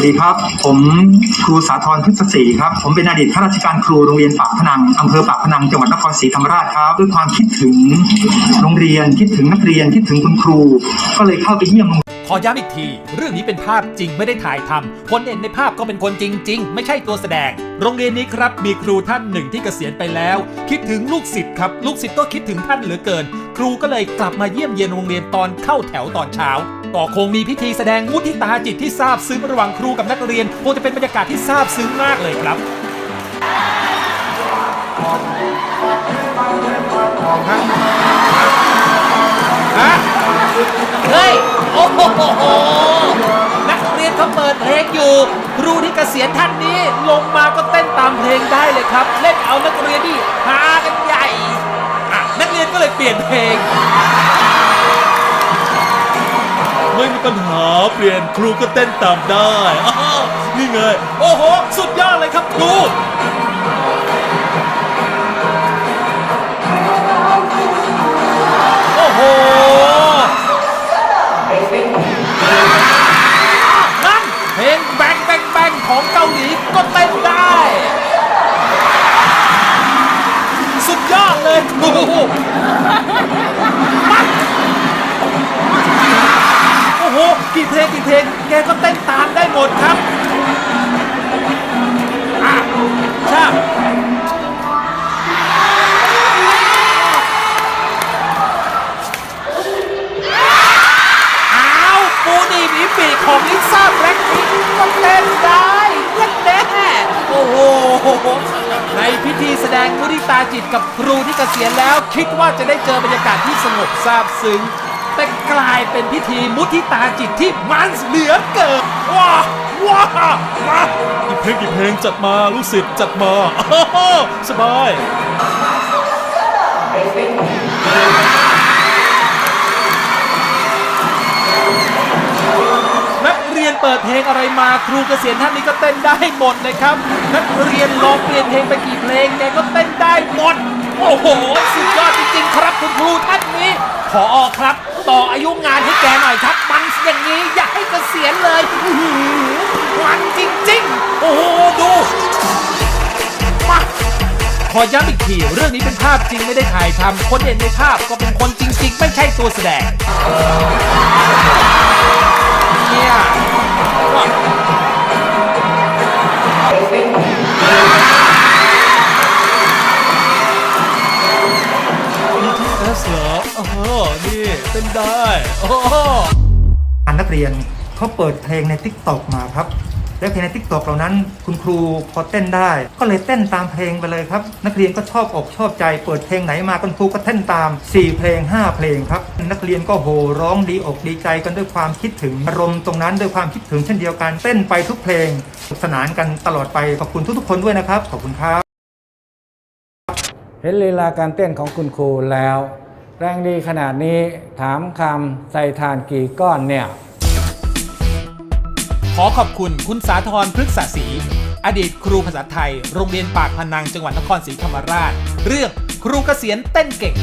วัสดีครับ ผมครูสาธรพฤกษศรีครับ ผมเป็นอดีตข้าราชการครูโรงเรียนปากพนังอำเภอปากพนังจังหวัดนครศรีธรรมราชครับ ด้วยความคิดถึงโรงเรียนคิดถึงนักเรียนคิดถึงคุณครู ก็เลยเข้าไปเยี่ยมโรง ขอย้ำอีกที เรื่องนี้เป็นภาพจริงไม่ได้ถ่ายทำคนเห็นในภาพก็เป็นคนจริง ๆ ไม่ใช่ตัวแสดง โรงเรียนนี้ครับมีครูท่านหนึ่งที่เกษียณไปแล้ว คิดถึงลูกศิษย์ครับ ลูกศิษย์ก็คิดถึงท่านเหลือเกิน ครูก็เลยกลับมาเยี่ยมเยียนโรงเรียนตอนเข้าแถวตอนเช้าก็คงมีพิธีแสดงมุทิตาจิตที่ซาบซึ้งระหว่างครูกับนักเรียนคงจะเป็นบรรยากาศที่ซาบซึ้งมากเลยครับฮ อยู่ครูที่เกษียณท่านนี้ลงมาก็เต้นตามเพลงได้เลยครับ เล่นเอานักเรียนที่ฮากันใหญ่อะนักเรียนก็เลยเปลี่ยนเพลง ไม่มีปัญหาเปลี่ยนครูก็เต้นตามได้อ้าวนี่ไง โอ้โห สุดยอดเลยครับครู เลยโอ้โหมาโอ้โหกี่เพลงกี่เพลงแกก็เต้นตามได้หมดครับอะใช่อ้าปูดีของลิซ่าแบล็คพิงก็เต้นได้ยันแน่โอ้โหใน ธีแสดงมุทิตาจิตกับครูที่เกษียณแล้ว คิดว่าจะได้เจอบรรยากาศที่สงบซาบซึ้งแต่กลายเป็นพิธีมุทิตาจิตที่มันเหลือเกินว้าว้ามากี่เพลงกี่เพลงจัดมาลูกศิษย์จัดมาสบาย ปิดเพลงอะไรมาครูเกษียณท่านนี้ก็เต้นได้หมดเลยครับ นักเรียนลองเปลี่ยนเพลงไปกี่เพลงแกก็เต้นได้หมด โอ้โห สุดยอดจริงๆ ครับคุณครูท่านนี้ขอออกครับ ต่ออายุงานให้แกหน่อยครับ มันอย่างนี้อย่าให้เกษียณเลยมันจริงๆ โอ้โห ดูมาขอย้ำอีกทีเรื่องนี้เป็นภาพจริงไม่ได้ถ่ายทำคนเห็นในภาพก็เป็นคนจริง ๆ ไม่ใช่ตัวแสดงเนี่ย เหรอโอ้โหนี่เต้นได้ โอ้โหนักเรียนเขาเปิดเพลงในทิกตอกมาครับ แล้วเพลงใน t ิ k t o k เหล่านั้น คุณครูพอเต้นได้ ก็เลยเต้นตามเพลงไปเลยครับ นักเรียนก็ชอบอกชอบใจเปิดเพลงไหนมาคุณครูก็เต้นตาม 4 เพลง 5 เพลงครับ นักเรียนก็โห่ร้องดีอกดีใจกันด้วยความคิดถึงอารมณ์ตรงนั้นด้วยความคิดถึงเช่นเดียวกันเต้นไปทุกเพลงสนุกสนานกันตลอดไปขอบคุณทุกๆคนด้วยนะครับขอบคุณครับเห็นลีลาการเต้นของคุณครูแล้ว แรงดีขนาดนี้ถามคำใส่ทานกี่ก้อนเนี่ย อขอบคุณคุณสาธรพฤกษศรีอดีตครูภาษาไทย โรงเรียนปากพนังจังหวัดนครศรีธรรมราช เรื่องครูเกษียณเต้นเก่ง